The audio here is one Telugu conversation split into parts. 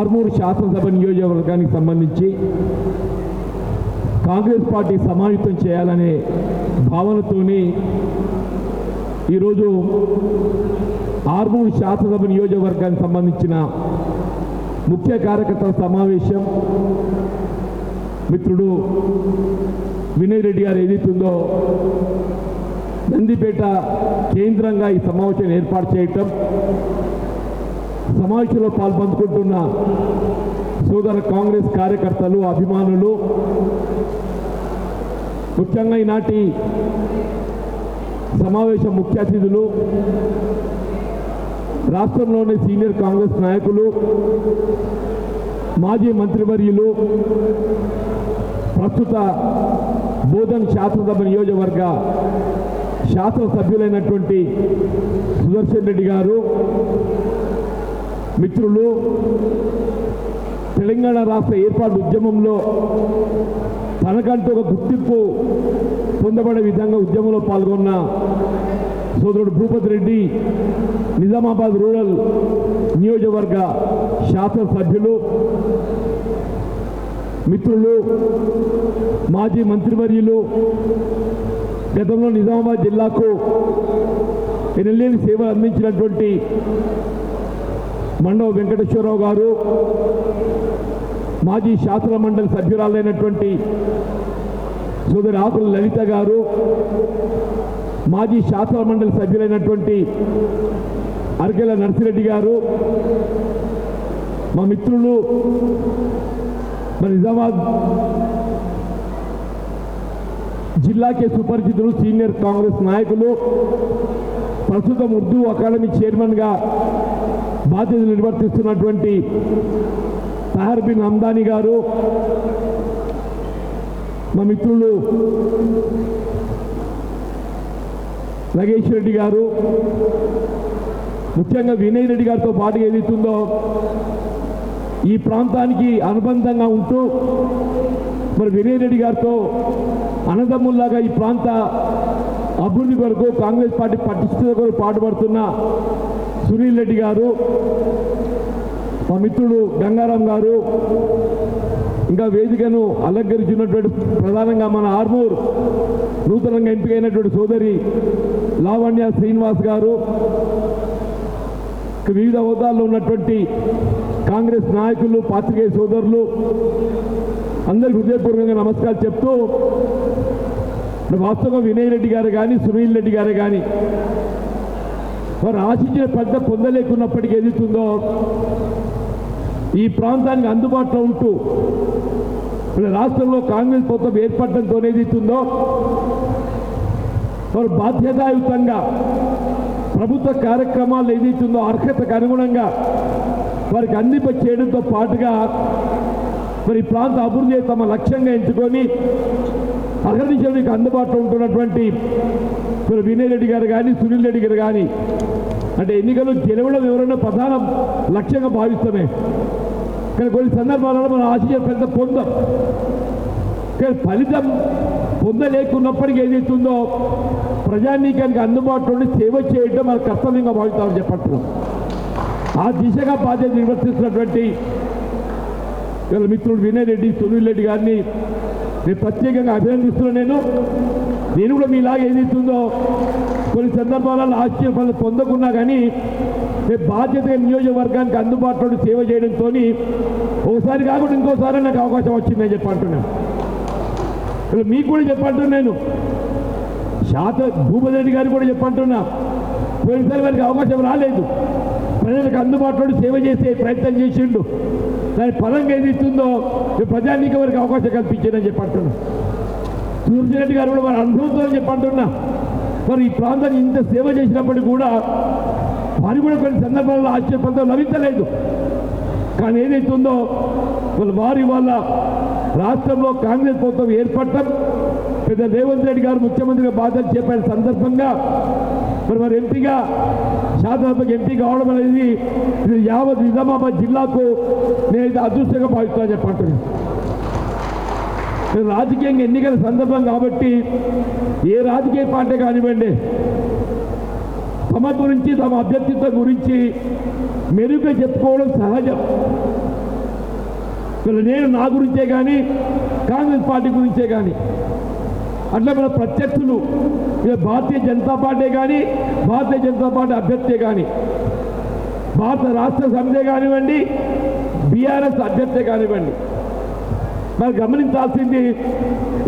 ఆర్మూరు శాసనసభ నియోజకవర్గానికి సంబంధించి కాంగ్రెస్ పార్టీ సమాయుతం చేయాలనే భావనతోని ఈరోజు ఆర్మూరు శాసనసభ నియోజకవర్గానికి సంబంధించిన ముఖ్య కార్యకర్తల సమావేశం మిత్రుడు వినయ్ రెడ్డి గారు ఏదైతుందో నందిపేట కేంద్రంగా ఈ సమావేశం ఏర్పాటు చేయటం సమావేశంలో పాల్పంచుకుంటున్న సోదర కాంగ్రెస్ కార్యకర్తలు అభిమానులు ముఖ్యంగా ఈనాటి సమావేశం ముఖ్య అతిథులు రాష్ట్రంలోని సీనియర్ కాంగ్రెస్ నాయకులు మాజీ మంత్రివర్యులు ప్రస్తుత బోధన్ శాసనసభ నియోజకవర్గ శాసనసభ్యులైనటువంటి సుదర్శన్ రెడ్డి గారు మిత్రులు తెలంగాణ రాష్ట్ర ఏర్పాటు ఉద్యమంలో తనకంటూ ఒక గుర్తింపు పొందబడే విధంగా ఉద్యమంలో పాల్గొన్న సోదరుడు భూపతి రెడ్డి నిజామాబాద్ రూరల్ నియోజకవర్గ శాసనసభ్యులు మిత్రులు మాజీ మంత్రివర్యులు గతంలో నిజామాబాద్ జిల్లాకు ఎన్నెల్లేని సేవలు అందించినటువంటి మండవ వెంకటేశ్వరరావు గారు మాజీ శాసన మండలి సభ్యురాలైనటువంటి సోదరి ఆకుల లలిత గారు మాజీ శాసన మండలి సభ్యులైనటువంటి అరకెల నర్సిరెడ్డి గారు మా మిత్రులు మన నిజామాబాద్ జిల్లాకే సుపరిచితులు సీనియర్ కాంగ్రెస్ నాయకులు ప్రస్తుతం ఉర్దూ అకాడమీ చైర్మన్గా బాధ్యతలు నిర్వర్తిస్తున్నటువంటి తహర్ బిన్ గారు మా మిత్రులు నగేష్ రెడ్డి గారు ముఖ్యంగా వినయ్ రెడ్డి గారితో పాటు ఏదైతుందో ఈ ప్రాంతానికి అనుబంధంగా ఉంటూ మరి వినయ్ రెడ్డి గారితో అనదమ్ముల్లాగా ఈ ప్రాంత అభివృద్ధి కొరకు కాంగ్రెస్ పార్టీ పటిష్టత కొరకు పాటుపడుతున్న సునీల్ రెడ్డి గారు మా మిత్రుడు గంగారాం గారు ఇంకా వేదికను అలంకరించినటువంటి ప్రధానంగా మన ఆర్మూర్ నూతనంగా ఎంపికైనటువంటి సోదరి లావణ్య శ్రీనివాస్ గారు వివిధ హోదాల్లో ఉన్నటువంటి కాంగ్రెస్ నాయకులు పాత్రికేయ సోదరులు అందరికి హృదయపూర్వకంగా నమస్కారం చెప్తూ వాస్తవం వినయ్ రెడ్డి గారు కానీ సునీల్ రెడ్డి గారు కానీ వారు ఆశించిన పెద్ద పొందలేకున్నప్పటికీ ఎదుగుతుందో ఈ ప్రాంతానికి అందుబాటులో ఉంటూ మన రాష్ట్రంలో కాంగ్రెస్ ప్రభుత్వం ఏర్పడటంతో ఏదైతుందో వారు బాధ్యతాయుతంగా ప్రభుత్వ కార్యక్రమాలు ఏదైతుందో అర్హతకు అనుగుణంగా వారికి అందింప చేయడంతో పాటుగా మరి ఈ ప్రాంత అభివృద్ధి తమ లక్ష్యంగా ఎంచుకొని అహర్నిశలకు అందుబాటులో ఉంటున్నటువంటి మరి వినయ్ రెడ్డి గారు కానీ సునీల్ రెడ్డి గారు కానీ అంటే ఎన్నికలు గెలవడం ఎవరైనా ప్రధాన లక్ష్యంగా భావిస్తామే. కానీ కొన్ని సందర్భాలలో మనం ఆశయ పెద్ద పొందాం. కానీ ఫలితం పొందలేకున్నప్పటికీ ఏదైతుందో ప్రజానీకానికి అందుబాటులో సేవ చేయడం మన కర్తవ్యంగా భావిస్తామని చెప్పంటున్నాం ఆ దిశగా బాధ్యత నిర్వర్తిస్తున్నటువంటి వీళ్ళ మిత్రుడు వినయ్ రెడ్డి సునీల్ రెడ్డి గారిని నేను ప్రత్యేకంగా అభినందిస్తున్నాను నేను. నేను కూడా మీలాగా ఏదైతుందో కొన్ని సందర్భాలలో ఆశ్చర్య ఫలం పొందకున్నా కానీ నేను బాధ్యత నియోజకవర్గానికి అందుబాటులో సేవ చేయడంతో ఒకసారి కాకుండా ఇంకోసారి నాకు అవకాశం వచ్చిందని నేను చెప్పంటున్నాను. ఇప్పుడు మీకు కూడా చెప్పంటున్నాను నేను. శాత భూపతిరెడ్డి గారు కూడా చెప్పంటున్నా. పోయినసారి వారికి అవకాశం రాలేదు. ప్రజలకు అందుబాటులో సేవ చేసే ప్రయత్నం చేసిండు. దాని పరంగా ఏది ఇస్తుందో వారికి అవకాశం కల్పించిందని చెప్పంటున్నా. సూర్యరెడ్డి గారు కూడా వారి అనుభవంతో చెప్పంటున్నా. మరి ఈ ప్రాంతాన్ని ఇంత సేవ చేసినప్పటికీ కూడా వారు కూడా కొన్ని సందర్భాల్లో ఆశ్చర్యపడతాం లభించలేదు. కానీ ఏదైతుందో వాళ్ళ వారి వాళ్ళ రాష్ట్రంలో కాంగ్రెస్ ప్రభుత్వం ఏర్పడటం పెద్ద రేవంత్ రెడ్డి గారు ముఖ్యమంత్రిగా బాధ్యత చేపట్టిన సందర్భంగా మరి మరి ఎంపీగా శాసనసభకు ఎంపీ కావడం అనేది ఇది యావత్ నిజామాబాద్ జిల్లాకు నేనైతే అదృష్టంగా భావిస్తాను చెప్పంటున్నాను రాజకీయంగా ఎన్నికల సందర్భం కాబట్టి ఏ రాజకీయ పార్టీ కానివ్వండి తమ గురించి తమ అభ్యర్థిత్వం గురించి మెరుగ్గా చెప్పుకోవడం సహజం. ఇక్కడ నేను నా గురించే కానీ కాంగ్రెస్ పార్టీ గురించే కానీ అట్లా మన ప్రత్యర్థులు భారతీయ జనతా పార్టీ కానీ భారతీయ జనతా పార్టీ అభ్యర్థి కానీ భారత రాష్ట్ర సమితి కానివ్వండి బీఆర్ఎస్ అభ్యర్థి కానివ్వండి. మరి గమనించాల్సింది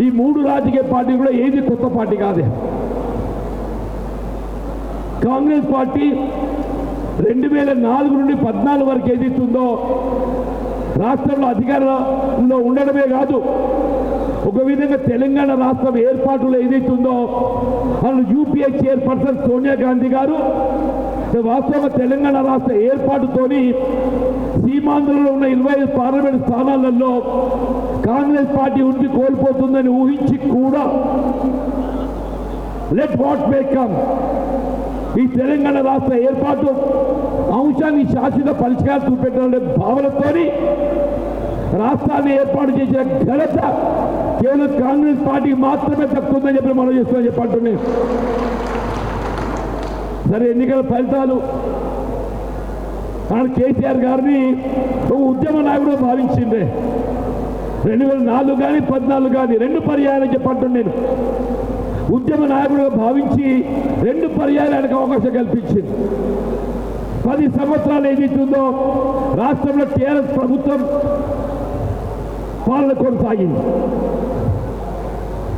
ఈ మూడు రాజకీయ పార్టీ కూడా ఏది కొత్త పార్టీ కాదే. కాంగ్రెస్ పార్టీ రెండు వేల నాలుగు నుండి పద్నాలుగు వరకు ఏదైతుందో రాష్ట్రంలో అధికారంలో ఉండడమే కాదు ఒక విధంగా తెలంగాణ రాష్ట్రం ఏర్పాటులో ఏదైతుందో వాళ్ళు యూపీఏ చైర్పర్సన్ సోనియా గాంధీ గారు వాస్తవంగా తెలంగాణ రాష్ట్ర ఏర్పాటుతోని సీమాంధ్రలో ఉన్న ఇరవై ఐదు పార్లమెంట్ స్థానాలలో కాంగ్రెస్ పార్టీ ఉండి కోల్పోతుందని ఊహించి కూడా లెట్ వాట్ మేకమ్ ఈ తెలంగాణ రాష్ట్ర ఏర్పాటు అంశాన్ని శాశ్వత పరిష్కారం చూపెట్టాలనే భావనతోని రాష్ట్రాన్ని ఏర్పాటు చేసిన ఘనత కేవలం కాంగ్రెస్ పార్టీకి మాత్రమే దక్కుతుందని చెప్పి మనం చేస్తున్నాం చెప్పంటున్నాను సరే ఎన్నికల ఫలితాలు. కానీ కేసీఆర్ గారిని ఒక ఉద్యమ నాయకుడు భావించిండే రెండు వేల నాలుగు కానీ పద్నాలుగు కానీ రెండు పర్యాయాలు చెప్పంటున్నాను నేను ఉద్యమ నాయకుడుగా భావించి రెండు పర్యాయాలకు అవకాశం కల్పించింది. పది సంవత్సరాలు ఏదైతుందో రాష్ట్రంలో టీఆర్ఎస్ ప్రభుత్వం పాలన కొనసాగింది.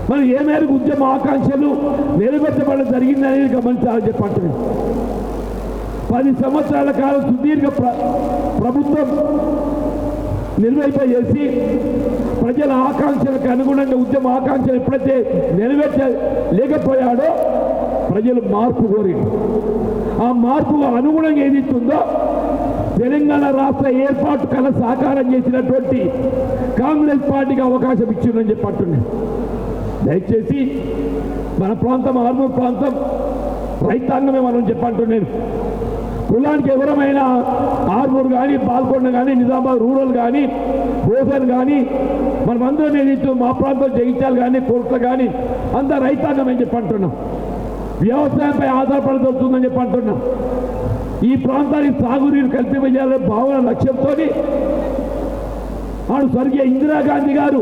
మరి ఏ మేరకు ఉద్యమ ఆకాంక్షలు నెరవేర్చబడడం జరిగిందనేది గమనించాలని చెప్పండి. పది సంవత్సరాల కాలం సుదీర్ఘ ప్ర- ప్రభుత్వం నిర్వహింపజేసి ప్రజల ఆకాంక్షలకు అనుగుణంగా ఉద్యమ ఆకాంక్షలు ఎప్పుడైతే నెరవేర్చలేకపోయాడో ప్రజలు మార్పు కోరి ఆ మార్పుకు అనుగుణంగా ఏది ఇస్తుందో తెలంగాణ రాష్ట్ర ఏర్పాటు కల సాకారం చేసినటువంటి కాంగ్రెస్ పార్టీకి అవకాశం ఇచ్చిందని చెప్పి అంటున్నాను దయచేసి మన ప్రాంతం ఆర్మూర్ ప్రాంతం రైతాంగమే మనం చెప్పంటున్నాను కులానికి ఎవరమైనా ఆర్మూర్ కానీ పాల్కొండ కానీ నిజామాబాద్ రూరల్ కానీ బోసన్ కానీ మనమందరం ఏదైతే మా ప్రాంతం జగిత్యాలు కానీ కోర్టులు కానీ అంతా రైతాంగం అని చెప్పి అంటున్నాం. వ్యవసాయంపై ఆధారపడదవుతుందని చెప్పి అంటున్నాం. ఈ ప్రాంతానికి సాగునీరు కల్పింపజేయాలనే భావన లక్ష్యంతో ఆడు స్వర్గీయ ఇందిరాగాంధీ గారు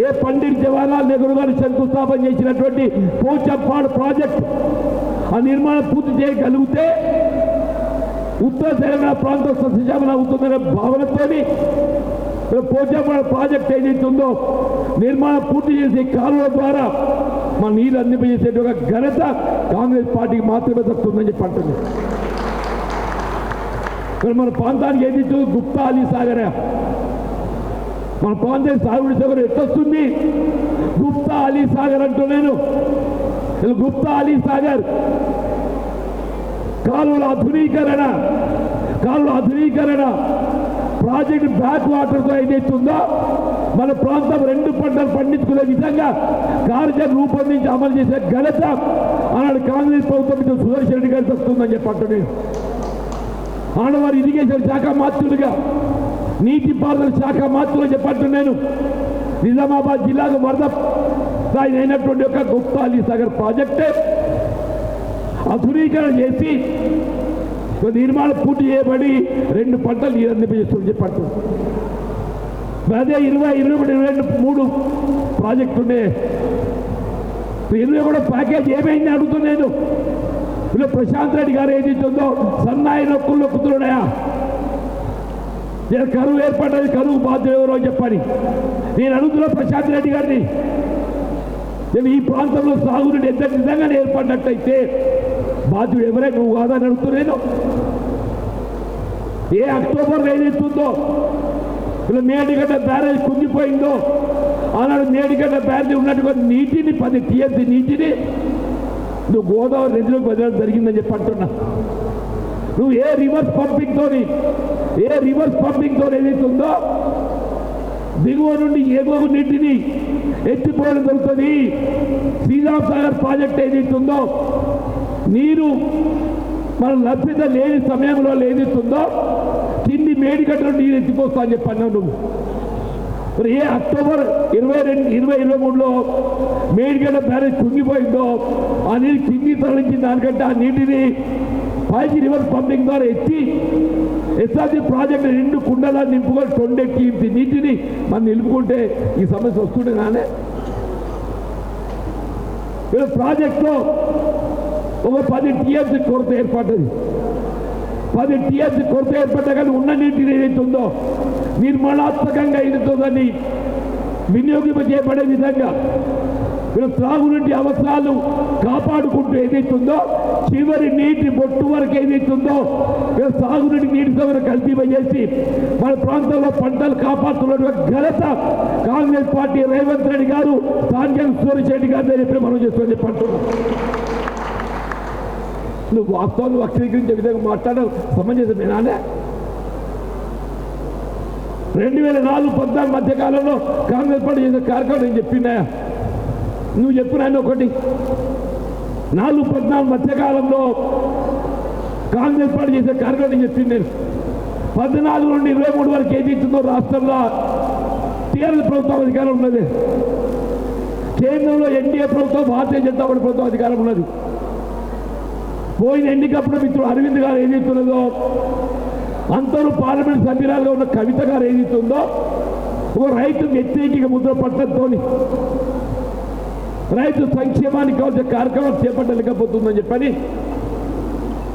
ఏ పండిట్ జవహర్లాల్ నెహ్రూ గారు శంకుస్థాపన చేసినటువంటి పోచంపాడు ప్రాజెక్ట్ ఆ నిర్మాణం పూర్తి చేయగలిగితే ఉత్తర తెలంగాణ ప్రాంతం సస్యశ్యామలం అవుతుందనే భావనతో పోచంపాడు ప్రాజెక్ట్ ఏదైతే ఉందో నిర్మాణం పూర్తి చేసే కాలువల ద్వారా మా నీళ్ళు అందింపజేసేటువంటి ఒక ఘనత కాంగ్రెస్ పార్టీకి మాత్రమే దక్కుతుందని చెప్పి అంటున్నారు ఇక్కడ మన ప్రాంతానికి ఏదైతే గుప్తా అలీ సాగర్. మన ప్రాంతం సాగుడి సాగర్ ఎట్టొస్తుంది గుప్తా అలీ సాగర్ అంటూ నేను. గుప్తా అలీ సాగర్. కాలువల ఆధునీకరణ. కాలువల ఆధునీకరణ. ప్రాజెక్ట్ బ్యాక్ వాటర్తో ఏదైతుందో మన ప్రాంతం రెండు పంటలు పండించుకునే విధంగా కార్యక్రమం రూపొందించి అమలు చేసే ఘనత ఆనాడు కాంగ్రెస్ ప్రభుత్వం సుదర్శన్ రెడ్డి గారికి వస్తుందని చెప్పండి ఆడవారి ఇరిగేషన్ శాఖ మాత్రులుగా నీటిపారుదల శాఖ మాత్రులు చెప్పట్టు నేను నిజామాబాద్ జిల్లాకు వరద స్థాయి అయినటువంటి ఒక గుప్తా అలీ సాగర్ ప్రాజెక్టే. ఆధునీకరణ చేసి నిర్మాణం పూర్తి చేయబడి రెండు పంటలు నీరు చెప్పట్టు అదే ఇరవై ఇరవై ఒకటి ఇరవై రెండు మూడు ప్రాజెక్టు ఉండే ఇరవై కూడా ప్యాకేజ్ ఏమైంది అడుగుతున్నాను ఇలా ప్రశాంత్ రెడ్డి గారు ఏది ఉందో సన్నాయి నొక్కులు నొక్కుతున్నాయా నేను కరువు ఏర్పడ్డది కరువు బాధ్యులు ఎవరో చెప్పని. నేను అడుగుతున్నా ప్రశాంత్ రెడ్డి గారిని నేను ఈ ప్రాంతంలో సాగునీటి ఎంత నిజంగా ఏర్పడినట్టయితే బాధ్యుడు ఎవరే? నువ్వు కాదని అడుగుతున్నాను ఏ అక్టోబర్ ఏదైతుందో ఇలా మేడిగడ్డ బ్యారేజ్ కుంగిపోయిందో? ఆనాడు మేడిగడ్డ బ్యారేజ్ ఉన్నట్టుగా నీటిని పది టీఎస్సీ నీటిని నువ్వు గోదావరి నదిలోకి వదలడం జరిగిందని చెప్పి అంటున్నా. నువ్వు ఏ రివర్స్ పంపింగ్ తోని ఏ రివర్స్ పంపింగ్తో ఏదైతే ఉందో దిగువ నుండి ఎగువ నీటిని ఎత్తిపోవడం జరుగుతుంది. శ్రీరామ్ సాగర్ ప్రాజెక్ట్ ఏదైతే ఉందో నీరు మన లభ్యత లేని సమయంలో ఏదైతుందో కింది మేడిగడ్డలో నీరు ఎత్తిపోస్తా అని చెప్పన్నావు నువ్వు. మరి ఏ అక్టోబర్ ఇరవై రెండు ఇరవై ఇరవై మూడులో మేడిగడ్డ బ్యారేజ్ కుంగిపోయిందో ఆ నీరు కింది తరలించిన దానికంటే ఆ నీటిని పైకి రివర్ పంపింగ్ ద్వారా ఎత్తి ఎస్ఆర్జీ ప్రాజెక్ట్ రెండు కుండలా నింపుకొని తొండెక్కి ఇంత నీటిని మనం నిలుపుకుంటే ఈ సమస్య వస్తుండే నానే. వీళ్ళ ప్రాజెక్టులో ఒక పది టీఎంసీ కొరత ఏర్పడ్డది పది టీఎస్ కొరత ఏర్పడ్డా కానీ ఉన్న నీటిని ఏదైతే ఉందో నిర్మాణాత్మకంగా వినియోగింప చేయబడే విధంగా వీళ్ళ త్రాగునీటి అవసరాలు కాపాడుకుంటూ ఏదైతుందో చివరి నీటి బొట్టు వరకు ఏదైతుందో వీళ్ళ సాగునీటి నీటి సౌకర్యం కల్పింపజేసి మన ప్రాంతంలో పంటలు కాపాడుతున్నటువంటి ఘనత కాంగ్రెస్ పార్టీ రేవంత్ రెడ్డి గారు స్థానిక సూర్యశెట్టి గారు చెప్పి మనం చేస్తుంది చెప్పి నువ్వు వాస్తవాన్ని వక్రీకరించే విధంగా మాట్లాడడం సమంజసమేనానే రెండు వేల నాలుగు పద్నాలుగు మధ్య కాలంలో కాంగ్రెస్ పార్టీ చేసిన కార్యక్రమం నేను చెప్పినా నువ్వు చెప్పినా ఒకటి. నాలుగు పద్నాలుగు మధ్య కాలంలో కాంగ్రెస్ పార్టీ చేసే కార్యక్రమం నేను చెప్పింది నేను. పద్నాలుగు నుండి ఇరవై మూడు వరకు ఏది ఇచ్చిందో రాష్ట్రంలో టీఆర్ఎస్ ప్రభుత్వం అధికారం ఉన్నది. కేంద్రంలో ఎన్డీఏ ప్రభుత్వం భారతీయ జనతా పార్టీ ప్రభుత్వం అధికారం ఉన్నది. పోయిన ఎన్నికప్పుడు మిత్రుడు అరవింద్ గారు ఏదైతున్నదో అందరూ పార్లమెంట్ సభ్యురాలుగా ఉన్న కవిత గారు ఏదైతుందో ఒక రైతు వ్యతిరేకిక ముద్ర పట్టడంతో రైతు సంక్షేమానికి కావాల్సిన కార్యక్రమం చేపట్టలేకపోతుందని చెప్పని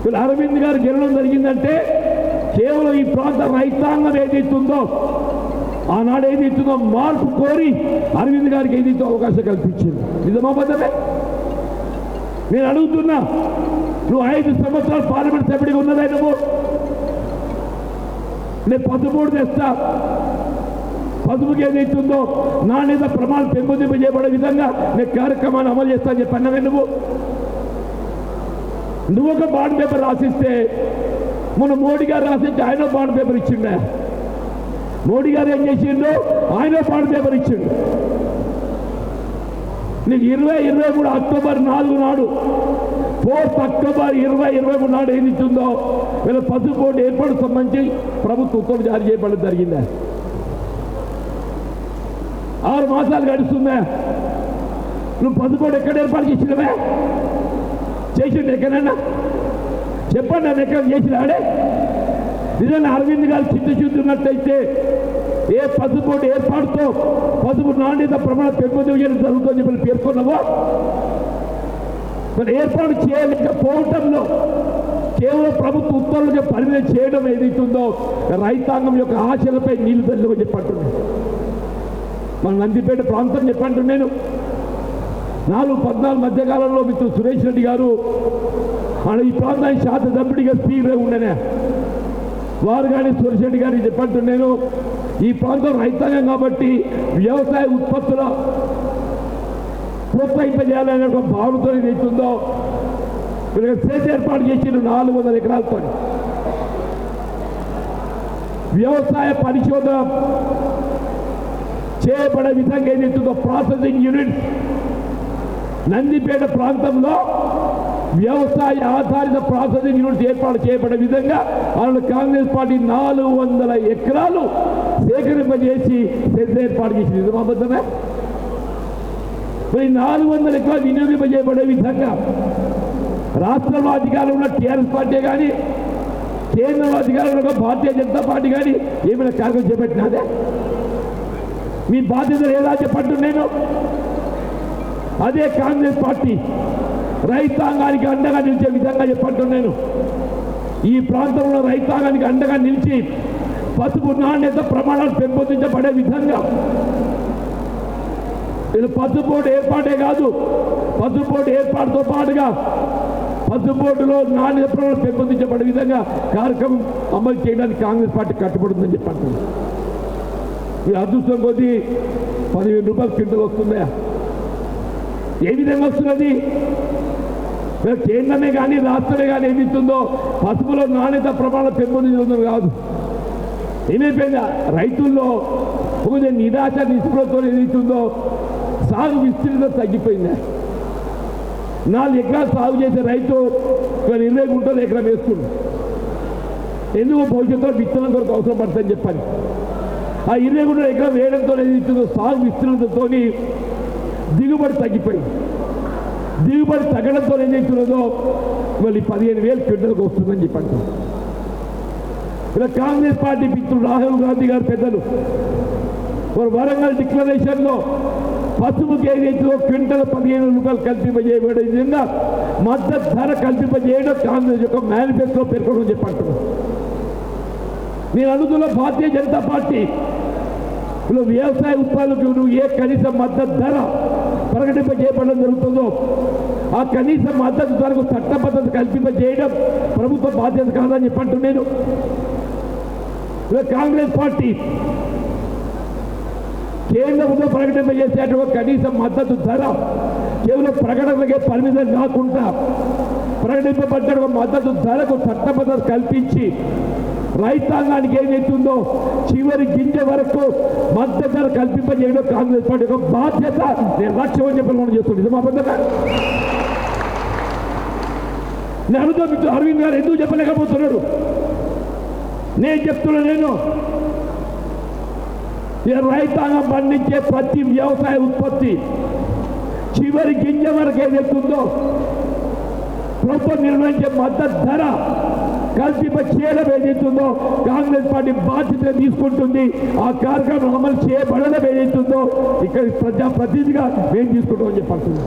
వీళ్ళు అరవింద్ గారు గెలవడం జరిగిందంటే కేవలం ఈ ప్రాంత రైతాంగం ఏదైతుందో ఆనాడు ఏదైతుందో మార్పు కోరి అరవింద్ గారికి ఏదైతే అవకాశం కల్పించింది. నిజమా నేను అడుగుతున్నా నువ్వు ఐదు సంవత్సరాలు పార్లమెంట్ సభ్యుడిగా ఉన్నదే నువ్వు నేను పసుపుడు తెస్తా. పసుపుకి ఏదైతుందో నాణ్యత ప్రమాణం పెంపొందింపజేయబడే విధంగా నేను కార్యక్రమాన్ని అమలు చేస్తా అని నువ్వు. నువ్వు ఒక బాండ్ పేపర్ రాసిస్తే మన మోడీ గారు రాసిస్తే ఆయన బాండ్ పేపర్ ఇచ్చిండే. మోడీ గారు ఏం చేసిండు? ఆయన బాండ్ పేపర్ ఇచ్చిండు. నీకు ఇరవై ఇరవై మూడు అక్టోబర్ నాలుగు నాడు. ఫోర్త్ అక్టోబర్ ఇరవై ఇరవై మూడు నాడు ఏది ఇచ్చిందో. వీళ్ళ పసుపు బోర్డు ఏర్పాటు సంబంధించి ప్రభుత్వ ఉత్తర్వులు జారీ చేయబడడం జరిగిందా. ఆరు మాసాలు గడుస్తుందా. నువ్వు పసుపు బోర్డు ఎక్కడ ఏర్పాటు చేసినవే? చేసిండు ఎక్కడన్నా? చెప్పండి నన్ను ఎక్కడ చేసినాడే? నిజంగా అరవింద్ గారు చిత్తశుద్ధి ఉన్నట్టయితే ఏ పసుపుటి ఏర్పాటుతో పసుపు నాణ్యత ప్రమాణ పెంపొందించడం జరుగుతుందని చెప్పి పేర్కొన్నావో? మరి ఏర్పాటు చేయలేకపోవటంలో కేవలం ప్రభుత్వ ఉత్తర్వులకి పరిమితం చేయడం ఏదైతుందో రైతాంగం యొక్క ఆశలపై నీళ్ళు తల్లి చెప్పంటున్నాను మన నందిపేట ప్రాంతం చెప్పంటు నేను. నాలుగు పద్నాలుగు మధ్యకాలంలో మిత్రుడు సురేష్ రెడ్డి గారు మన ఈ ప్రాంతానికి శాత దబ్బిడిగా ఉండనే. వారు కానీ సురేష్ గారి గారికి నేను ఈ ప్రాంతం రైతాంగం కాబట్టి వ్యవసాయ ఉత్పత్తుల ప్రోత్సహింపజేయాలనే ఒక భావనతో ఏదైతుందో వీళ్ళకి ఏర్పాటు చేసిన నాలుగు వందల ఎకరాలతో. వ్యవసాయ పరిశోధన చేయబడే విధంగా ఏదైతుందో ప్రాసెసింగ్ యూనిట్ నందిపేట ప్రాంతంలో వ్యవసాయ ఆధారిత ప్రాసెసింగ్ యూనిట్ ఏర్పాటు చేయబడే విధంగా వాళ్ళు కాంగ్రెస్ పార్టీ నాలుగు వందల ఎకరాలు సేకరింపజేసి సెస్ ఏర్పాటు చేసింది. నిజమాబద్ధమే మరి నాలుగు వందల ఎకరాలు వినియోగింపజేయబడే విధంగా రాష్ట్రంలో అధికారంలో ఉన్న టీఆర్ఎస్ పార్టీ కానీ కేంద్రంలో అధికారంలో ఉన్న భారతీయ జనతా పార్టీ కానీ ఏమైనా కార్యక్రమం చేపట్టినాదే? మీ బాధ్యతలు ఎలా చెప్పట్టు నేను? అదే కాంగ్రెస్ పార్టీ. రైతాంగానికి అండగా నిలిచే విధంగా చెప్పంటున్నాను నేను. ఈ ప్రాంతంలో రైతాంగానికి అండగా నిలిచి పసుపు నాణ్యత ప్రమాణాలు పెంపొందించబడే విధంగా ఇది పసుపు బోర్డు ఏర్పాటే కాదు పసుపు బోర్డు ఏర్పాటుతో పాటుగా పసుపు బోర్డులో నాణ్యత ప్రమాణాలు పెంపొందించబడే విధంగా కార్యక్రమం అమలు చేయడానికి కాంగ్రెస్ పార్టీ కట్టుబడుతుందని చెప్పంటున్నాను ఈ అదృష్టం కొద్దీ పదిహేను రూపాయలు క్వింటల్ వస్తుందా ఏ విధంగా వస్తున్నది? కేంద్రమే కానీ రాష్ట్రమే కానీ ఏమి ఇస్తుందో పసుపులో నాణ్యత ప్రమాణం పెంపొందించడం కాదు. ఏమైపోయిందా? రైతుల్లో ఒక నిరాశ నిస్పృహతో ఏదైతుందో సాగు విస్తీర్ణత తగ్గిపోయిందా. నాలుగు ఎకరాలు సాగు చేసే రైతు ఇవాళ ఇరవై గుంటలు ఎకరం వేస్తుంది ఎందుకు భవిష్యత్తులో విత్తనం కొరకు అవసరం పడుతుందని చెప్పాలి. ఆ ఇరవై గుంటల ఎకరం వేయడంతో ఏదైతుందో సాగు విస్తీర్ణతతో దిగుబడి తగ్గిపోయింది దిగుబడి తగ్గడంతో ఏం చేస్తున్నదో ఇవాళ పదిహేను వేలు క్వింటల్కి వస్తుందని చెప్పండి. ఇలా కాంగ్రెస్ పార్టీ మిత్రుడు రాహుల్ గాంధీ గారు పెద్దలు. వారు వరంగల్ డిక్లరేషన్లో పసుపుకి ఏదైతే క్వింటల్ పదిహేను రూపాయలు కల్పింపజేయబడే విధంగా మద్దతు ధర కల్పింపజేయడం కాంగ్రెస్ యొక్క మేనిఫెస్టో పేర్కొనడం చెప్పంటున్నాను నేను అడుగుతున్న భారతీయ జనతా పార్టీ వ్యవసాయ ఉత్పత్తులకు నువ్వు ఏ కనీస మద్దతు ధర ప్రకటింపజేయబడడం జరుగుతుందో ఆ కనీస మద్దతు ధరకు చట్టబద్ధత కల్పింపజేయడం ప్రభుత్వ బాధ్యత కాదని చెప్పంటు నేను. ఇలా కాంగ్రెస్ పార్టీ కేంద్రంలో ప్రకటింపజేసేటువంటి కనీస మద్దతు ధర కేవలం ప్రకటనలకే పరిమితం కాకుండా ప్రకటింపబడ్డ ఒక మద్దతు ధరకు చట్టబద్ధత కల్పించి రైతాంగానికి ఏమవుతుందో చివరి గింజ వరకు మద్దతు ధర కల్పింపజేయడం కాంగ్రెస్ పార్టీ యొక్క బాధ్యత. నిర్లక్ష్యం అని చెప్పి మనం చేస్తుంది నేను మీకు అరవింద్ గారు ఎందుకు చెప్పలేకపోతున్నాడు నేను చెప్తున్నా నేను. రైతాంగం పండించే ప్రతి వ్యవసాయ ఉత్పత్తి చివరి గింజ వరకు ఏదైతుందో ప్రభుత్వం నిర్ణయించే మద్దతు ధర కల్పింప చేయడం ఏదైతుందో కాంగ్రెస్ పార్టీ బాధ్యత తీసుకుంటుంది. ఆ కార్యక్రమం అమలు చేయబడడం ఏదైతుందో ఇక్కడ ప్రజా ప్రతినిధిగా మేము తీసుకుంటామని చెప్పాల్సింది.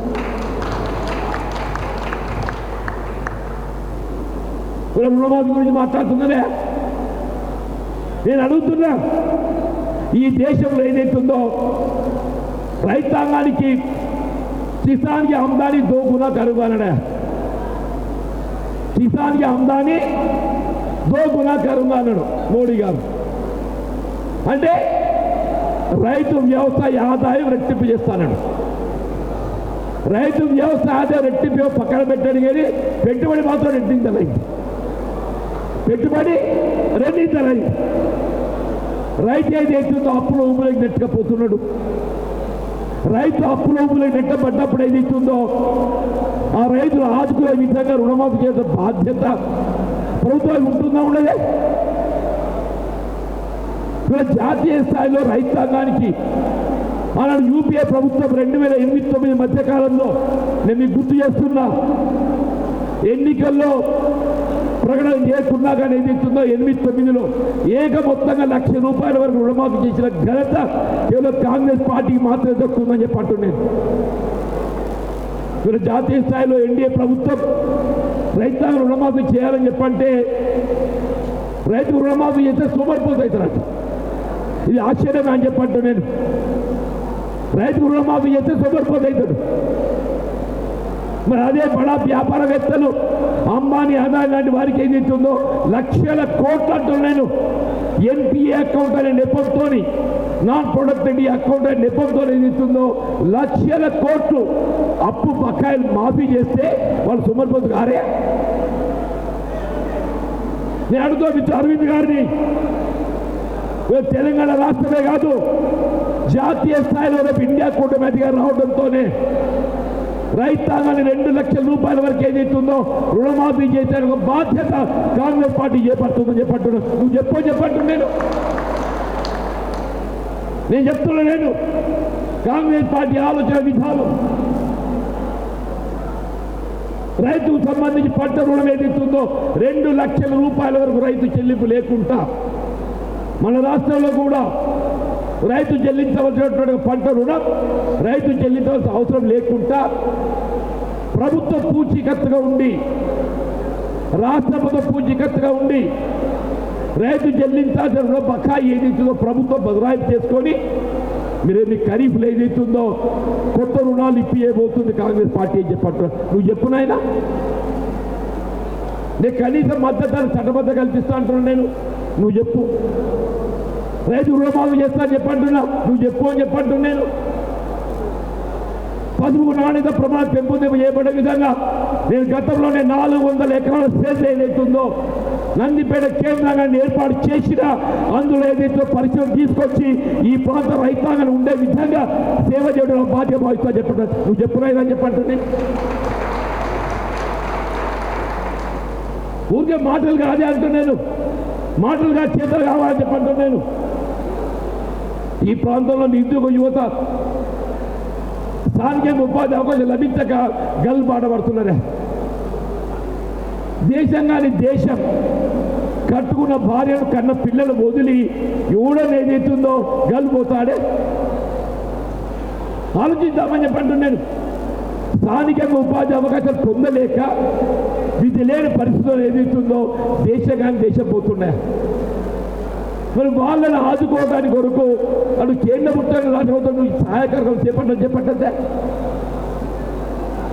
రుణమాఫీ గురించి మాట్లాడుతున్నానే నేను అడుగుతున్నా ఈ దేశంలో ఏదైతుందో రైతాంగానికి కిసాన్కి ఆమ్దాని దో గునా కిసాన్కి అందాని దో గుణాకారం అన్నాడు మోడీ గారు. అంటే రైతు వ్యవసాయ ఆదాయం రెట్టింపు చేస్తానడు రైతు వ్యవసాయ ఆదాయం రెట్టింపు పక్కన పెట్టాడు కానీ పెట్టుబడి మాత్రం రెట్టించలేదు పెట్టుబడి రెండింతలైంది. రైతు ఏది ఎత్తుందో అప్పులు ఊపులోకి నెట్టకపోతున్నాడు. రైతు అప్పుల నెట్టబడ్డప్పుడు ఏది ఇస్తుందో ఆ రైతులు ఆదుకునే విధంగా రుణమాఫీ చేసే బాధ్యత ప్రభుత్వం ఉంటుందా ఉండదే? ఇలా జాతీయ స్థాయిలో రైతాంగానికి ఆనాడు యూపీఏ ప్రభుత్వం రెండు వేల ఎనిమిది తొమ్మిది మధ్యకాలంలో నేను మీకు గుర్తు చేస్తున్నా ఎన్నికల్లో ప్రకటన చేస్తున్నా కానీ ఏది ఇస్తుందో ఎనిమిది తొమ్మిదిలో ఏక మొత్తంగా లక్ష రూపాయల వరకు రుణమాఫీ చేసిన ఘనత కేవలం కాంగ్రెస్ పార్టీకి మాత్రమే దక్కుతుందని చెప్పి అంటున్నాను మీరు జాతీయ స్థాయిలో ఎన్డీఏ ప్రభుత్వం రైతాంగ రుణమాఫీ చేయాలని చెప్పంటే రైతు రుణమాఫీ చేస్తే సోమరిపోతు అవుతారట. ఇది ఆశ్చర్యమే అని చెప్పంటూ నేను. రైతు రుణమాఫీ చేస్తే సోమరిపోతు అవుతాడు. మరి అదే బడా వ్యాపారవేత్తలు అంబానీ అదాని లాంటి వారికి ఏం చేస్తుందో లక్షల కోట్లు అంటున్నాను ఎన్పిఏ అకౌంట్ అనే నెపంతో నాన్ ప్రొడక్టివిటీ అకౌంట్ అనే నెపంతో ఏం చేస్తుందో లక్షల కోట్లు అప్పు బకాయిలు మాఫీ చేస్తే వాళ్ళు సుమర్పతి గారే? నేను అడుగుతా మిత్రు అరవింద్ గారిని. తెలంగాణ రాష్ట్రమే కాదు జాతీయ స్థాయిలో రేపు ఇండియా కూటమి అధికారం రావడంతోనే రైతాంగాన్ని రెండు లక్షల రూపాయల వరకు ఏదైతుందో రుణమాఫీ చేసే ఒక బాధ్యత కాంగ్రెస్ పార్టీ చేపడుతుందని చెప్పంటున్నా. నువ్వు చెప్పో చెప్పట్టు నేను. నేను చెప్తున్నా నేను. కాంగ్రెస్ పార్టీ ఆలోచన విధానం. రైతుకు సంబంధించి పంట రుణం ఏదైతుందో రెండు లక్షల రూపాయల వరకు రైతు చెల్లింపు లేకుండా మన రాష్ట్రంలో కూడా రైతు చెల్లించవలసినటువంటి పంట రుణం రైతు చెల్లించవలసిన అవసరం లేకుండా ప్రభుత్వ పూచీకత్తుగా ఉండి రాష్ట్ర ప్రభుత్వ పూచీకత్తుగా ఉండి రైతు చెల్లించాల్సిన రుణం బకాయి ఏదైతుందో ప్రభుత్వం బదలాయింపు చేసుకొని మీరేమి ఖరీఫ్లో ఏదైతుందో కొత్త రుణాలు ఇప్పియబోతుంది కాంగ్రెస్ పార్టీ అని చెప్పట్టు నువ్వు చెప్పు నాయన. నేను కనీసం మద్దతు చట్టబద్ధ కల్పిస్తా అంటున్నాను నేను. నువ్వు చెప్పు. రైతు రుణమాఫీ చేస్తా అని చెప్పంటున్నా. నువ్వు చెప్పు అని చెప్పంటున్నాను నేను. పసుపు నాణ్యత ప్రమాణం పెంపొందింపు చేయబడే విధంగా నేను గతంలోనే నాలుగు వందల ఎకరాల సేద ఏదైతుందో నందిపేట కేంద్రాన్ని ఏర్పాటు చేసిన అందులో ఏదైతే పరిశ్రమ తీసుకొచ్చి ఈ ప్రాంత రైతాంగం ఉండే విధంగా సేవ చేయడం బాధ్యత భావిస్తా చెప్పండి నువ్వు చెప్పురా చెప్పంటుంది ఊరికే మాటలుగా అదే అంటున్నాను మాటలుగా చేతలు కావాలని చెప్పంటున్నాను ఈ ప్రాంతంలో నిరుద్యోగ యువత స్థానికంగా ఉపాధి అవకాశం లభించక గల్ బాటపడుతున్నారే దేశంగాని దేశం కట్టుకున్న భార్యను కన్న పిల్లలు వదిలి ఎవడని ఏదైతుందో గల్ పోతాడే ఆలోచిద్దామని చెప్పండి స్థానికంగా ఉపాధి అవకాశాలు పొందలేక విధి లేని పరిస్థితులు ఏదైతుందో దేశంగాని దేశం పోతున్నాయి. మరి వాళ్ళని ఆదుకోవడానికి కొరకు అటు కేంద్ర పుట్టాన్ని రాష్ట్రంతో సహాయ కార్యక్రమం చేపట్టడం చేపట్టద్దా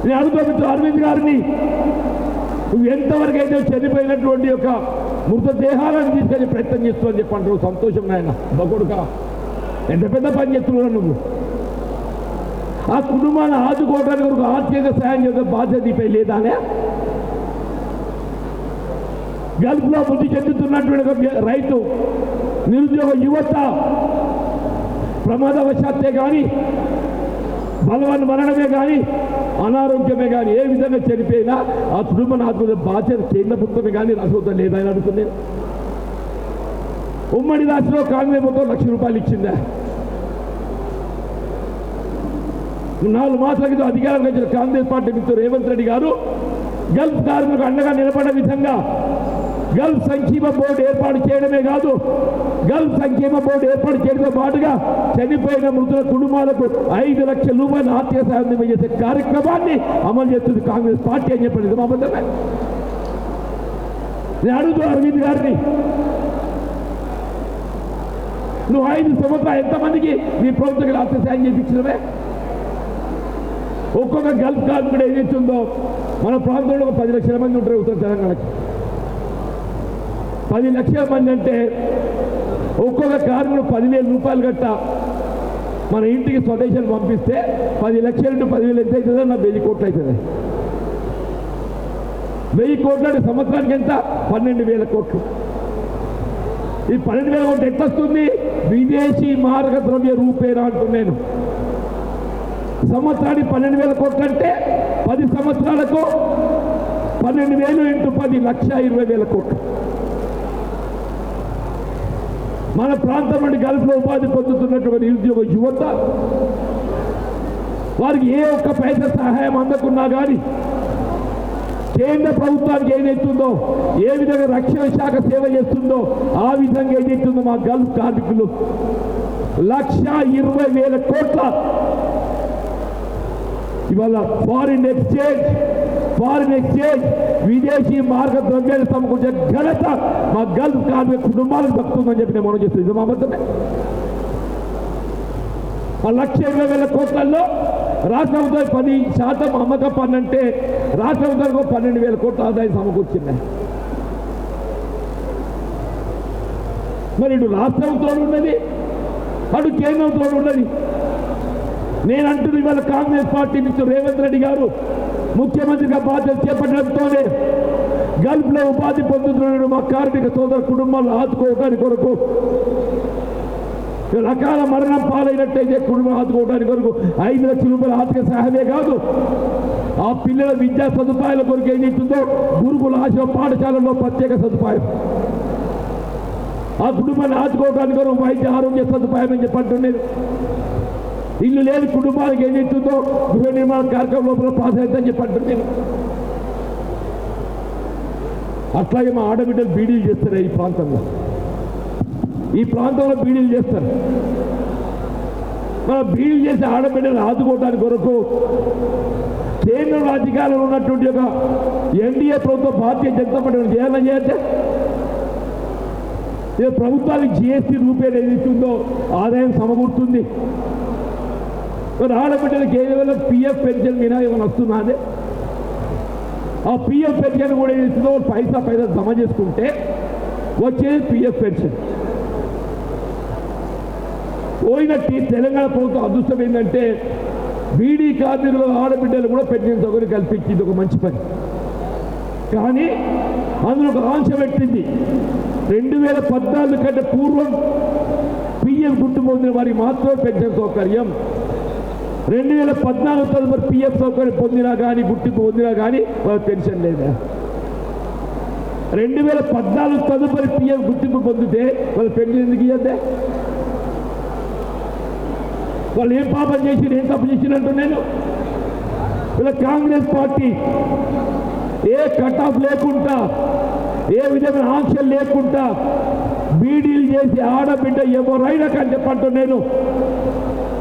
నేను అడుగుతా అరవింద్ గారిని నువ్వు ఎంతవరకు అయితే చనిపోయినటువంటి యొక్క మృతదేహాలను తీసుకెళ్ళి ప్రయత్నం చేస్తున్నావు చెప్పంటారు సంతోషం నాయన బగుడుక ఎంత పెద్ద పని చేస్తున్నావు నువ్వు. ఆ కుటుంబాన్ని ఆదుకోవడానికి ఒక ఆర్థిక సహాయం చేసే బాధ్యత ఇపై లేదానే గల్ఫ్లో బుద్ధి చెందుతున్నటువంటి రైతు నిరుద్యోగ యువత ప్రమాదవశాత్తే కానీ బలవన్ మరణమే కానీ అనారోగ్యమే కానీ ఏ విధంగా చనిపోయినా ఆ కుటుంబం నాకు బాధ్యత కేంద్ర ప్రభుత్వమే కానీ రాష్ట్రం లేదని అనుకున్నాను ఉమ్మడి రాష్ట్రంలో కాంగ్రెస్ మొత్తం లక్ష రూపాయలు ఇచ్చిందా? నాలుగు మాసాల క్రితం అధికారంలోకి వచ్చిన కాంగ్రెస్ పార్టీ మిత్రుడు రేవంత్ రెడ్డి గారు గల్ఫ్ కార్మికులకు అండగా నిలబడే విధంగా గల్ఫ్ సంక్షేమ బోర్డు ఏర్పాటు చేయడమే కాదు గల్ఫ్ సంక్షేమ బోర్డు ఏర్పాటు చేయడంతో పాటుగా చనిపోయిన మృతుల కుటుంబాలకు ఐదు లక్షల రూపాయలు ఆర్థిక సాయం చేసే కార్యక్రమాన్ని అమలు చేస్తుంది కాంగ్రెస్ పార్టీ అని చెప్పండి. ఇది నేను అడుగుతున్నా అరవింద్ గారిని నువ్వు ఐదు సంవత్సరాలు ఎంతమందికి నీ ప్రభుత్వం ఆర్థిక సాయం చేయించినవే? ఒక్కొక్క గల్ఫ్ కార్మికుడు ఉందో మన ప్రాంతంలో ఒక పది లక్షల మంది ఉంటారు ఉత్తర తెలంగాణకి. పది లక్షల మంది అంటే ఒక్కొక్క కార్మికుడు పదివేల రూపాయలు గట్ట మన ఇంటికి స్వదేశాలు పంపిస్తే పది లక్షల నుండి పదివేలు ఎంత అవుతుందో నా వెయ్యి కోట్లు అవుతుంది. వెయ్యి కోట్లు అంటే సంవత్సరానికి ఎంత? పన్నెండు వేల కోట్లు. ఈ పన్నెండు వేల కోట్లు ఎట్లా వస్తుంది విదేశీ మారక ద్రవ్య రూపేనా అంటున్నాను సంవత్సరానికి పన్నెండు వేల కోట్లు అంటే పది సంవత్సరాలకు పన్నెండు వేలు ఇంటూ పది లక్ష ఇరవై వేల కోట్లు. మన ప్రాంతం నుండి గల్ఫ్లో ఉపాధి పొందుతున్నటువంటి నిరుద్యోగ యువత వారికి ఏ ఒక్క పైసా సహాయం అందకున్నా కానీ కేంద్ర ప్రభుత్వానికి ఏదైతుందో ఏ విధంగా రక్షణ శాఖ సేవ చేస్తుందో ఆ విధంగా ఏదైతుందో మా గల్ఫ్ కార్మికులు. లక్ష ఇరవై వేల కోట్ల ఇవాళ ఫారిన్ ఎక్స్చేంజ్ ఫారిన్ ఎక్స్చేంజ్ విదేశీ మార్గ ద్రవ్యాలు సమకూర్చే ఘనత మా గల్ఫ్ కార్మిక కుటుంబాలకు దక్కుతుందని చెప్పి నేను మనం చేస్తుంది ఇది మా అబద్ధమే ఆ లక్ష ఇరవై వేల కోట్లలో రాష్ట్ర ప్రభుత్వం పది శాతం అమ్మక పన్ను అంటే రాష్ట్ర ప్రభుత్వానికి పన్నెండు వేల కోట్ల ఆదాయం సమకూర్చింది. మరి ఇటు రాష్ట్ర ప్రభుత్వం ఉన్నది అటు కేంద్రంతో ఉన్నది నేను అంటున్న ఇవాళ కాంగ్రెస్ పార్టీ నుంచి రేవంత్ రెడ్డి గారు ముఖ్యమంత్రిగా బాధ్యత చేపట్టడంతోనే గల్ఫ్లో ఉపాధి పొందుతున్న మా కార్మిక సోదర కుటుంబాలను ఆదుకోవడానికి కొరకు. రకాల మరణం పాలైనట్టయితే కుటుంబం ఆదుకోవడానికి కొరకు. ఐదు లక్షల రూపాయల ఆర్థిక సహాయమే కాదు ఆ పిల్లల విద్యా సదుపాయాల కొరకు ఏం చేస్తుందో గురుకుల ఆశ్రమ పాఠశాలలో ప్రత్యేక సదుపాయం. ఆ కుటుంబాన్ని ఆదుకోవడానికి కొరకు వైద్య ఆరోగ్య సదుపాయం అని చెప్పంటున్నాను ఇల్లు లేని కుటుంబాలకు ఏం చేస్తుందో గృహ నిర్మాణ కార్యక్రమం లోపల ప్రాధాన్యత అని చెప్పంటున్నాను అట్లాగే మా ఆడబిడ్డలు బీడీలు చేస్తారు ఈ ప్రాంతంలో. ఈ ప్రాంతంలో బీడీలు చేస్తారు. మన బీడీలు చేసే ఆడబిడ్డలు ఆదుకోవడానికి కొరకు కేంద్ర అధికారంలో ఉన్నటువంటి ఒక ఎన్డీఏ ప్రభుత్వం భారతీయ జనతా పార్టీ ఏమైనా చేస్తే ఏ ప్రభుత్వానికి జిఎస్టీ రూపాయలు ఏది ఇస్తుందో ఆదాయం సమకూరుతుంది. మరి ఆడబిడ్డలు కేవలం పిఎఫ్ పెన్షన్ మీద ఏమైనా వస్తున్నదే ఆ పిఎఫ్ పెన్షన్ కూడా ఇస్తుందో పైసా పైసా జమ చేసుకుంటే వచ్చేది పిఎఫ్ పెన్షన్. పోయినట్టు తెలంగాణ ప్రభుత్వం అదృష్టం ఏంటంటే బీడీ కార్మికులు ఆడబిడ్డలు కూడా పెన్షన్ సౌకర్యం కల్పించింది ఒక మంచి పని. కానీ అందులో ఒక ఆంక్ష పెట్టింది. రెండు వేల పద్నాలుగు కంటే పూర్వం పిఎం గుర్తు పొందిన వారికి మాత్రమే పెన్షన్ సౌకర్యం. రెండు వేల పద్నాలుగు తదుపరి పిఎఫ్ సౌకర్యం పొందినా కానీ గుర్తింపు పొందినా కానీ వాళ్ళకి పెన్షన్ లేదా. రెండు వేల పద్నాలుగు తదుపరి పిఎఫ్ గుర్తింపు పొందితే వాళ్ళు పెన్షన్ ఎందుకు ఇవ్వద్దే వాళ్ళు ఏం పాపం చేసి ఏం తప్పు చేసినట్టు నేను. ఇలా కాంగ్రెస్ పార్టీ ఏ కట్ ఆఫ్ లేకుండా ఏ విధమైన ఆంక్షలు లేకుండా బీడీలు చేసి ఆడబిడ్డ ఎవరైనా కానీ చెప్పంటున్నాను నేను.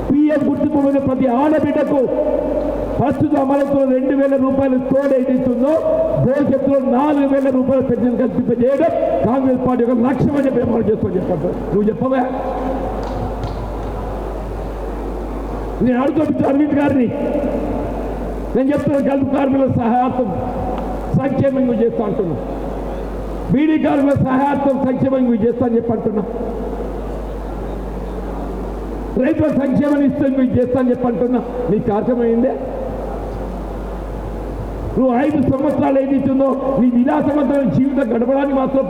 పిఎం గుర్తింపు మీద ప్రతి ఆడబిడ్డకు ప్రస్తుతం అమలుతున్న రెండు వేల రూపాయలు తోడు భవిష్యత్తులో నాలుగు వేల రూపాయలు పెన్షన్ కల్పింపజేయడం కాంగ్రెస్ పార్టీ యొక్క లక్ష్యం అని చెప్పి చేస్తాను చెప్పండి నువ్వు చెప్పవా. నేను అడుగుతా అరవింద్ గారిని. నేను చెప్తున్నా కలుపు కార్మికుల సహాయార్థం సంక్షేమంగా చేస్తా అంటున్నా బీడీ కార్మికుల సహాయార్థం సంక్షేమం చేస్తా అని చెప్పి అంటున్నా. రైతుల సంక్షేమం ఇస్తే నువ్వు చేస్తా చెప్పంటున్నా నీకు అంటున్నా. నీ కార్యక్రమం ఏందే? నువ్వు ఐదు సంవత్సరాలు ఏది ఇచ్చిందో నీ విలాసవంతమైన జీవితం గడపడానికి మాత్రం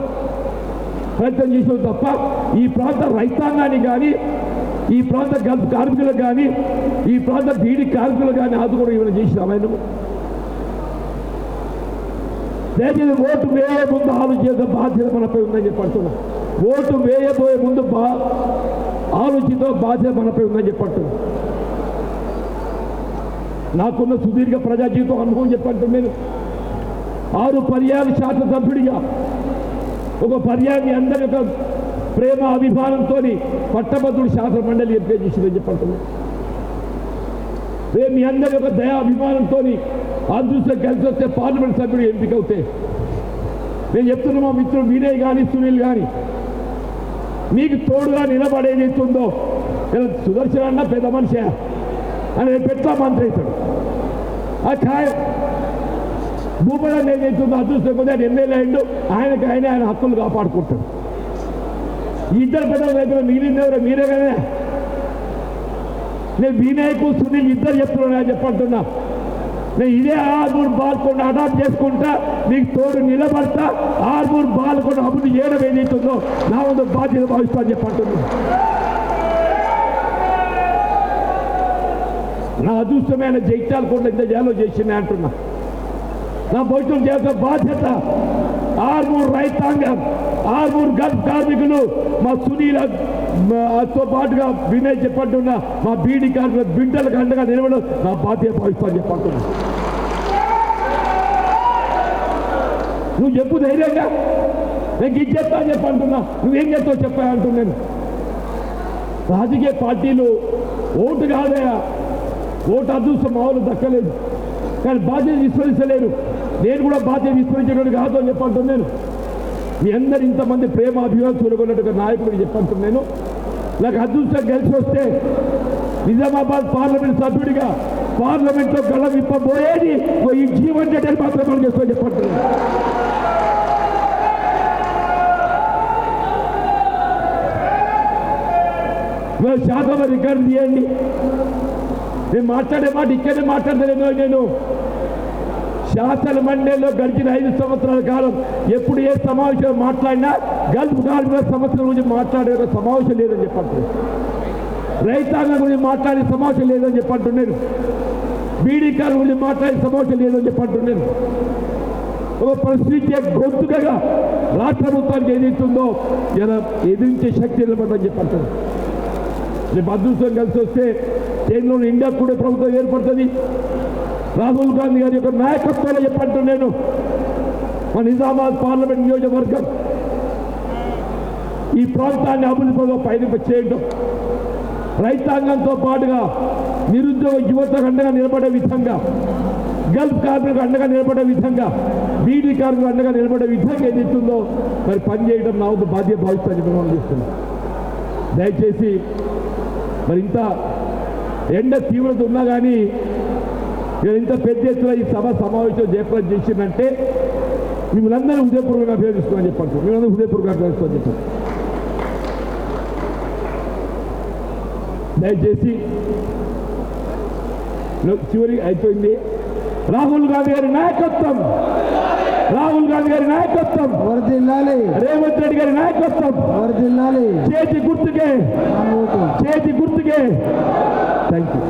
ప్రయత్నం చేసావు తప్ప ఈ ప్రాంత రైతాంగాన్ని కానీ ఈ ప్రాంత గల్ఫ్ కార్మికులకు కానీ ఈ ప్రాంత బీడి కార్మికులకు కానీ ఆదుకోవడం ఏమైనా చేసినావా నువ్వు? దయచేసి ఓటు వేయే ముందు ఆలోచించే బాధ్యత మనపై ఉందని చెప్పి అంటున్నా. ఓటు వేయబోయే ముందు బా ఆలోచితో బాధ్యత మనపై ఉందని చెప్పట్టు నాకున్న సుదీర్ఘ ప్రజా జీవితం అనుభవం చెప్పంటే నేను ఆరు పర్యాలు శాసనసభ్యుడిగా ఒక పర్యాన్ని అందరి యొక్క ప్రేమ అభిమానంతో పట్టభద్రుడు శాసన మండలి ఎంపిక చేసిందని చెప్పంటున్నా. రేపు మీ అందరి యొక్క దయా అభిమానంతో అదృష్టం కలిసి వస్తే పార్లమెంట్ సభ్యుడు ఎంపిక అవుతే నేను చెప్తున్నా మా మిత్రుడు వినయ్ కానీ సునీల్ కానీ మీకు తోడుగా నిలబడేది ఉందో సుదర్శన అన్న పెద్ద మనిషి. అని పెద్ద మంత్రి అవుతాడు. ఆ ఖాయం భూపడం ఏదైతుందో అదృష్టం కొద్ది ఆయన ఎమ్మెల్యే అయిండు ఆయనకి ఆయన ఆయన హక్కులు కాపాడుకుంటాడు. ఇద్దరు పెద్ద దగ్గర మిగిలింది మీరే కదా. నేను వినయ్కు సునీల్ ఇద్దరు చెప్తున్నా చెప్పంటున్నా. నేను ఇదే ఆర్మూర్ బాల్కొండ అడాప్ట్ చేసుకుంటా నీకు తోడు నిలబడతా ఆర్మూర్ బాల్కొండ అభివృద్ధి చేయడం ఏదైతుందో నా ముందు బాధ్యత భావిస్తా అని నా అదృష్టమైన జైత్యాలు కూడా ఇంత జాలో చేసిందే అంటున్నా. నా భవిష్యత్తు చేసే బాధ్యత ఆర్మూర్ రైతాంగం ఆర్మూర్ గల్ఫ్ కార్మికులు మా సునీల తో పాటుగా వినయ్ చెప్పంటున్నా మా బీడీ కార్మికుల బిడ్డలకు అండగా నిలవడం నా బాధ్యత భావిస్తాను చెప్పంటున్నా. నువ్వు చెప్పు ధైర్యంగా. నేను ఇది అని చెప్పంటున్నా. నువ్వేం చెప్తావు చెప్పా అంటున్నాను రాజకీయ పార్టీలు ఓటు కాదయా ఓటు అదృష్టం మామూలు దక్కలేదు. కానీ బాధ్యత విస్మరించలేరు. నేను కూడా బాధ్యత విస్మరించేటువంటి కాదు అని చెప్పంటున్నాను మీ అందరు ఇంతమంది ప్రేమ అభిమానం చూడగొన్నట్టుగా నాయకుడికి చెప్పంటున్నాను నాకు అదృష్టం కలిసి వస్తే నిజామాబాద్ పార్లమెంట్ సభ్యుడిగా పార్లమెంట్లో గల విప్పబోయేది ఈ జీవన్ రెడ్డి మాత్రం మనం చేసుకోని చెప్పండి. ఇవాళ శాతం రికార్డు తీయండి. నేను మాట్లాడే మాట ఇక్కడే మాట్లాడలేదు నేను శాసన మండలిలో గడిచిన ఐదు సంవత్సరాల కాలం ఎప్పుడు ఏ సమావేశం మాట్లాడినా గల్ఫ్ కార్మికుల సంవత్సరం గురించి మాట్లాడే ఒక సమావేశం లేదని చెప్పండి రైతాంగం గురించి మాట్లాడే సమావేశం లేదని చెప్పంటున్నారు బీడీ గురించి మాట్లాడే సమావేశం లేదని చెప్పంటున్నారు ఒక పరిస్థితి గొంతుకగా రాష్ట్ర ప్రభుత్వానికి ఏదైతుందో ఇలా ఎదిరించే శక్తి నిలబడని చెప్పంటారు రేపు అదృష్టం కలిసి వస్తే కేంద్రంలో ఇండియా కూడా ప్రభుత్వం ఏర్పడుతుంది. రాహుల్ గాంధీ గారి యొక్క నాయకత్వంలో చెప్పంటూ నేను మా నిజామాబాద్ పార్లమెంట్ నియోజకవర్గం ఈ ప్రాంతాన్ని అభివృద్ధిలో పయనింప చేయడం రైతాంగంతో పాటుగా నిరుద్యోగ యువతకు అండగా నిలబడే విధంగా గల్ఫ్ కార్మికులకు అండగా నిలబడే విధంగా బీడీ కార్మికులకు అండగా నిలబడే విధంగా ఏదైతుందో మరి పనిచేయడం నా ఒక బాధ్యత భావిస్తాను మేము చేస్తున్నాం. దయచేసి మరి ఇంత ఎండ తీవ్రత ఉన్నా కానీ ఇంత పెద్ద ఎత్తున ఈ సభ సమావేశం జయప్రదం చేసిందంటే మిమ్మల్ని అందరూ హృదయపూర్వకంగా అభినందిస్తున్నామని చెప్పండి మిమ్మల్ని హృదయపూర్వకంగా అభినందిస్తామని చెప్పండి దయచేసి చివరి అయిపోయింది. రాహుల్ గాంధీ గారి నాయకత్వం. రాహుల్ గాంధీ గారి నాయకత్వం. వర్దిల్లాలి రేవంత్ రెడ్డి గారి నాయకత్వం. వర్దిల్లాలి చేతి గుర్తుకే. చేతి గుర్తుకే. Thank you